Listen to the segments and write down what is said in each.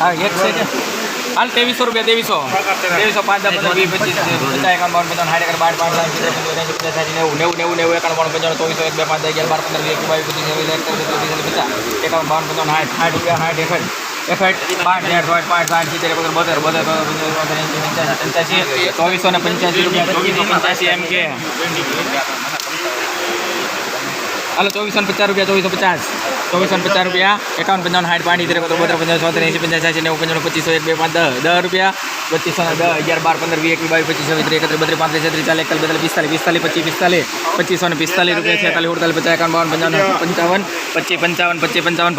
હા એક છે કે હાલ ત્રેવીસો રૂપિયા ત્રેવીસો ત્રેવીસો પાંચ દસ પંદર વીસ પચીસ પચાસ એકાવન બાવન પંચાવન સાઠ એકર બાર પાંચ સાઠ સિત્તેર પંચોતેર એંસી પચાસ સાઠ નેવું નેવું નેવું નેવું એકાવન બાવન પંચાવન ચોવીસો એક બે પાંચ દસ અગિયાર બાર પંદર વીસ એકવીસ બાવીસ પચીસ છવ્વીસ એકત્રીસ બત્રીસ ત્રીસ પચાસ એકાવન બાવન પંચાવન સાઠ સાઠ રૂપિયા સાઠ એકઠ એકઠ પાંચ આઠ પાંચ પાંચ સાઠ સિત્તેર એકોતેર બોતેર બોતેર પંચ્યાસી ચોવીસો ને પંચ્યાસી રૂપિયા ચોવીસો પંચ્યાસી એમ કે હાલો ચોવીસો ને પચાસ રૂપિયા ચોવીસો પચાસ ચોવીસો ને પચાસ રૂપિયા એકાવન પંચાવન સાઠ પાણી ઇતેર બોતેર બોતેર પંચાવન ચોતેર એંસી પંચાસ સાસી નેવું પંચાવન પચીસો એક બે પાંચ દસ દસ રૂપિયા પચીસો ને દસ અગિયાર બાર પંદર વીસ એકવીસ બાવીસ પચીસ ત્રીસ એકત્રીસ બત્રીસ પાંત્રીસ છત્રીસ ચાલીસ એકતાલીસ બેતાલીસ પિસ્તાલીસ પિસ્તાલીસ પચીસ પિસ્તાલીસ પચીસો ને પિસ્તાલીસ રૂપિયા છેતાલીસ ઉડતાલીસ પચાસ એકાવન બાવન પંચાવન પંચાવન પચીસ પંચાવન પચીસ પંચાવન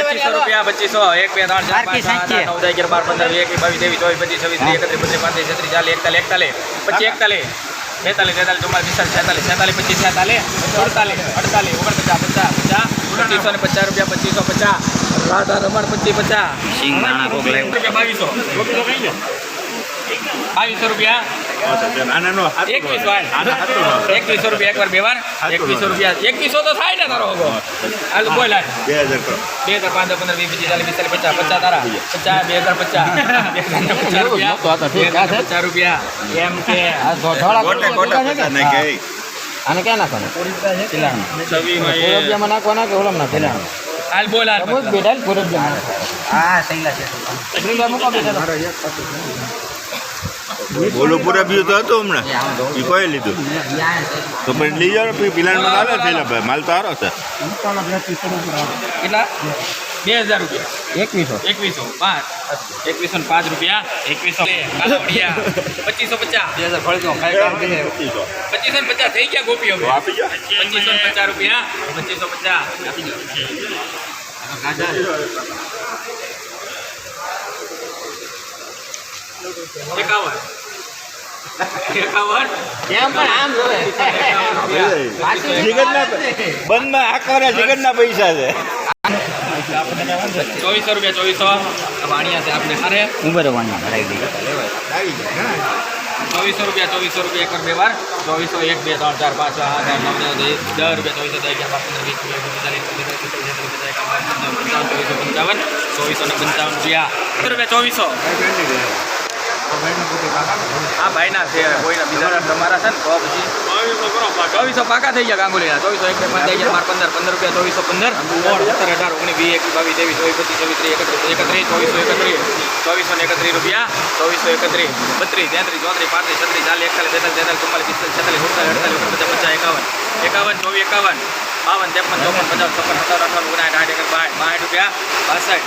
પચીસો રૂપિયા પચીસો એક બે ત્રણ ચાર પાંચ સાત આઠ નવ દસ અગિયાર બાર પંદર વીસ એકવીસ બાવીસ ત્રેવીસ ચોવીસ પચીસ છવ્વીસ ત્રીસ એકત્રીસ બત્રીસ પાંત્રીસ છત્રીસ ચાલીસ એકતાલીસ એકતાલીસ પચીસ એકતાલીસ. બેતાલીસ તેતાલીસ ચુમ્માલીસ પિસ્તાલીસ છેતાલીસ છેતાલીસ પચીસ છેતાલીસ અડતાલીસ અડતાલીસ ઓગણપચાસ પચાસ પચાસ પચીસો ને પચાસ રૂપિયા પચીસો પચાસ રાધા રમણ પચીસ પચાસ. બાવીસો. બાવીસો રૂપિયા. એકવીસ એકવીસો રૂપિયા એકવાર બે વાર. એકવીસો રૂપિયા. એકવીસો તો થાય ને તારો હગો. હાલ બોલ હાલ બે હજાર પાંચ પંદર વીસ પચીસ ચાલીસ પિસ્તાલીસ પચાસ પચાસ તારા. પચાસ બે હજાર પચાસ. બે હજાર પચાસ રૂપિયા. પચાસ રૂપિયા. એમ કે. આને ક્યાં નાખવાનું? નાખવાના કે ઓલામાં નાખવાના? હાલ બોલ હાલ બેટા કોરબિયામાં હા સૈલા છે. બોલો પૂરા પીવું તો હતું હમણાં. એ કોઈ લીધું? તો પછી લઈ જાઓ પછી પિલાનમાં આવે થયેલા ભાઈ માલ તો સારો છે. કેટલા? બે હજાર રૂપિયા. એકવીસો. એકવીસો પાંચ. એકવીસો ને પાંચ રૂપિયા એકવીસો બે, હજાર પચીસો પચાસ. પચીસો. ને પચાસ થઈ ગયા ગોપીઓ હવે પચીસો ને પચાસ રૂપિયા પચીસો પચાસ. આપી દો. એકાવન. પૈસા છે ચોવીસો રૂપિયા ચોવીસો વાણિયા છે આપણે હારે ઊભો રહેવાનું ભરાઈ દઈ ચોવીસો રૂપિયા ચોવીસો રૂપિયા એક બે ચોવીસો એક બે ત્રણ ચાર પાંચ છ આઠ નવ રૂપિયા ચોવીસો દસ પંચાવન ચોવીસો ને પંચાવન રૂપિયા રૂપિયા ચોવીસો. હા ભાઈના છે કોઈના બીજા તમારા છે ને? તો પછી ચોવીસો પાકા. થઈ ગયા ગાંગુલીના. ચોવીસો એક પંદર હજાર માર પંદર પંદર રૂપિયા ચોવીસો પંદર. સત્તર અઢાર ઓગણીસ વીસ એકવીસ બાવીસ ત્રેવીસ ચોવીસ પચીસ ચોવીસ ત્રીસ એકત્રીસ એકત્રીસ ચોવીસો એકત્રીસ ચોવીસો ને એકત્રીસ રૂપિયા ચોવીસો એકત્રીસ બત્રીસ તેત્રીસ ચોત્રીસ પાંત્રીસ છત્રીસ ચાલીસ એકતાલીસ તેતાલીસ તેતાલીસ ચુમ્માલીસ પિસ્તાલીસ છેતાલીસ સુડતાલીસ અડતાલીસ ઓગણપચાસ પચાસ એકાવન એકાવન ચોવીસ એકાવન બાવન ત્રેપન ચોપન પચાસ છપ્પન સત્તર અઠાવન ઓગણાઠ આઠ એકર બાઠ બાઠ રૂપિયા બાસઠ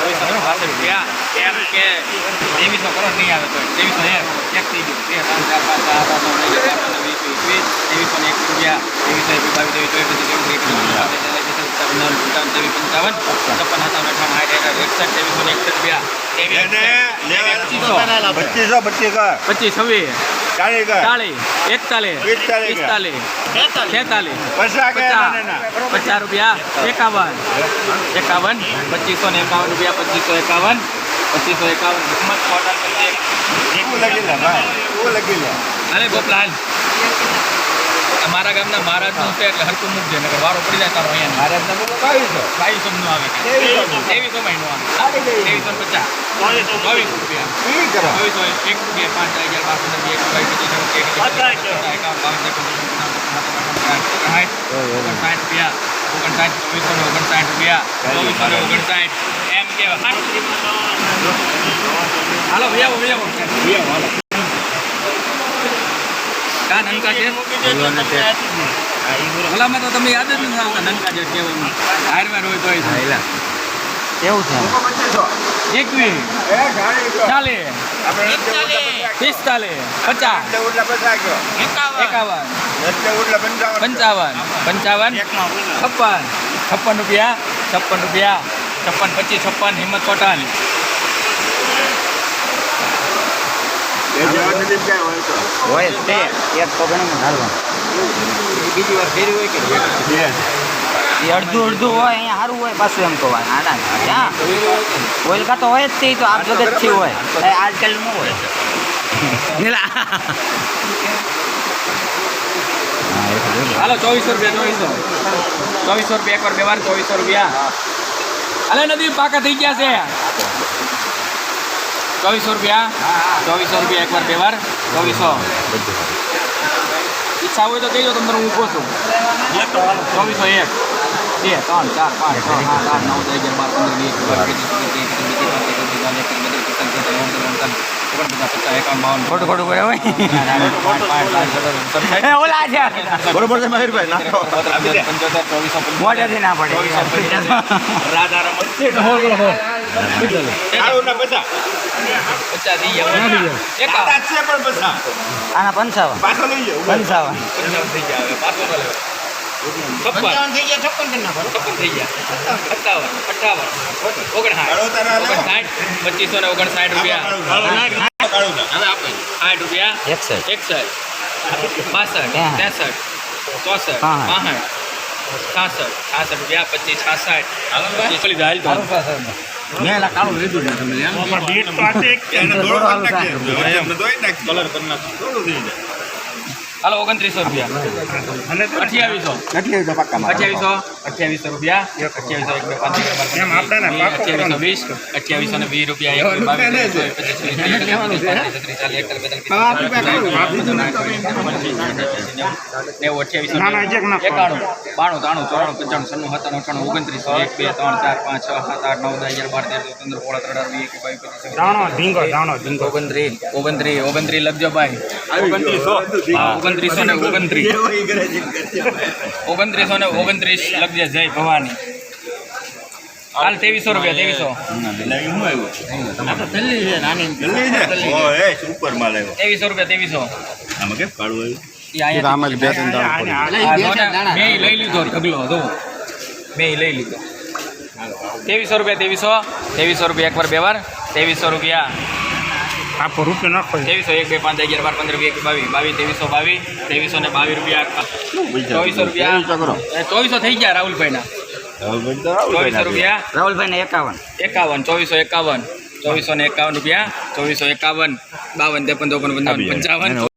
ચોવીસો ને બાસઠ રૂપિયા. એમ કે ત્રેવીસો કરોડ નહીં આવે તો ત્રેવીસો એક એક થઈ ગયું. બે ત્રણ ચાર પાંચ સાત આઠ નવ અગિયાર વીસ એકવીસ ત્રેવીસો ને એક રૂપિયા ત્રેવીસો એકવીસ બાવીસ ત્રેવીસ ચોવીસ પચીસ ત્રેવીસ એકવીસ પંચાવન પંચાવન ત્રેવીસ પંચાવન છપ્પન સત્તાવન અઠાવન સાઠ એકસઠ એકસઠ ત્રેવીસો ને એકસઠ રૂપિયા એને પચીસો પચીસો પચીસ કર પચીસ છવ્વીસ ચાલી કર ચાલીસ એકતાલીસ પિસ્તાલીસ. પિસ્તાલીસ છેતાલીસ પચાસ કે પચાસ ના, ના. પચાસ રૂપિયા એકાવન એકાવન પચીસો ને એકાવન રૂપિયા પચીસો એકાવન પચીસો એકાવન હિંમત હોટલ પછી શું લખી લે ભાઈ શું લખી લે અરે ગોપલાલ અમારા ગામના મહારાજનું છે એટલે હરકું મૂકજે નકર વારો પડી જાય તારો અહીંયા મહારાજના બોલો બાવીસો. બાવીસો નું આવે ત્રેવીસો નું. મહિનો આવે. ત્રેવીસો ને પચાસ. બાવીસ. રૂપિયા. કરો. એક બે પાંચ અગિયાર બાર પંદર બે બાવીસ ઓગણસાઠ રૂપિયા. ઓગણસાઠ ચોવીસો ને ઓગણસાઠ રૂપિયા. ચોવીસો ને ઓગણસાઠ. એમ કે હાલો ભૈયા ભૈયા કા નનકા છે? ભલામાં તો તમે યાદ જ નથી આવતા નનકા જે કહેવાય હારવાર હોય તોય કેવું છે? એકવીસ ચાલીસ પિસ્તાલીસ પચાસ. એકાવન. પંચાવન. પંચાવન. છપ્પન. છપ્પન રૂપિયા છપ્પન રૂપિયા. છપ્પન પચીસ છપ્પન હિંમત કોટન હોય તે. એક તો હાલવાનું બીજી વાર ફેરી હોય કે એ અડધું અડધું હોય અહીંયા સારું હોય પાછું એમ કહું ના ના ઓઇલ કાં તો હોય જ તે તો આપ જગતથી હોય. એ આજકાલ ન હોય. હાલો ચોવીસો રૂપિયા ચોવીસો. ચોવીસો રૂપિયા એકવાર બે વાર ચોવીસો રૂપિયા. અલે નદી પાકા થઈ ગયા છે. ચોવીસો રૂપિયા ચોવીસો રૂપિયા એકવાર બે વાર ચોવીસો ઈચ્છા હોય તો કહેજો તમને હું કહું છું ચોવીસો એક બે ત્રણ ચાર પાંચ છ સાત આઠ નવ દસ અગિયાર બાર પંદર વીસ બરોબર ના પડે રાધા રમણ આના પંચાવન. થઈ ગયા. છપ્પન. કરી નાખો. છપ્પન થઈ ગયા. સત્તાવન અઠાવન ઓગણસાઠ. પચીસો ને ઓગણસાઠ રૂપિયા. હવે સાઠ રૂપિયા. એકસઠ. એકસઠ બાસઠ હા. ત્રેસઠ ચોસઠ. પાસઠ. છાસઠ. છાસઠ રૂપિયા પચીસ છાસઠ. મેં એલા કાળું લીધું ને તમે એમ એને થોડો કરી નાખીએ. હવે એમને ધોઈ નાખીએ. કલર કરી નાખીએ. થોડું થઈ જાય. હાલો ઓગણત્રીસો રૂપિયા અઠ્યાવીસો અઠ્યાવીસો અઠ્યાવીસો રૂપિયા અઠ્યાવીસો એક અઠ્યાવીસો વીસ અઠ્યાવીસો ને વીસ રૂપિયા એક બાવીસ નેવું અઠ્યાવીસો એકાણું બાણું ત્રાણું ચોરાણું પંચાણું સત્તાણું અઠાણું ઓગણત્રીસો એક બે ત્રણ ચાર પાંચ છ સાત આઠ નવ દસ અગિયાર બાર તેર ચૌદ પંદર સોળ અઢાર વીસ એકવીસ બાવીસ ઓગણત્રીસ ઓગણત્રીસ ઓગણત્રીસ લખજો ભાઈ હા, ઓગણત્રીસો ને ઓગણત્રીસ. ઓગણત્રીસો ને ઓગણત્રીસ લખજે જય ભવાની. હાલ ત્રેવીસો રૂપિયા ત્રેવીસો. ત્રેવીસો રૂપિયા ત્રેવીસો. લઈ લીધો ઢગલો જો મેં લઈ લીધો. ત્રેવીસો રૂપિયા ત્રેવીસો. ત્રેવીસો રૂપિયા એકવાર બે વાર. ત્રેવીસો રૂપિયા. આપો રૂપિયો નાખો ત્રેવીસો એક બે પાંચ અગિયાર બાર પંદર વીસ બાવીસ બાવીસ ત્રેવીસો બાવીસ ત્રેવીસો ને બાવીસ રૂપિયા ચોવીસો રૂપિયા. ચોવીસો થઈ ગયા રાહુલભાઈના. ચોવીસો રૂપિયા. રાહુલભાઈ ને એકાવન. એકાવન ચોવીસો એકાવન ચોવીસો ને એકાવન રૂપિયા ચોવીસો એકાવન બાવન ત્રેપન ચોપન પંચાવન પંચાવન.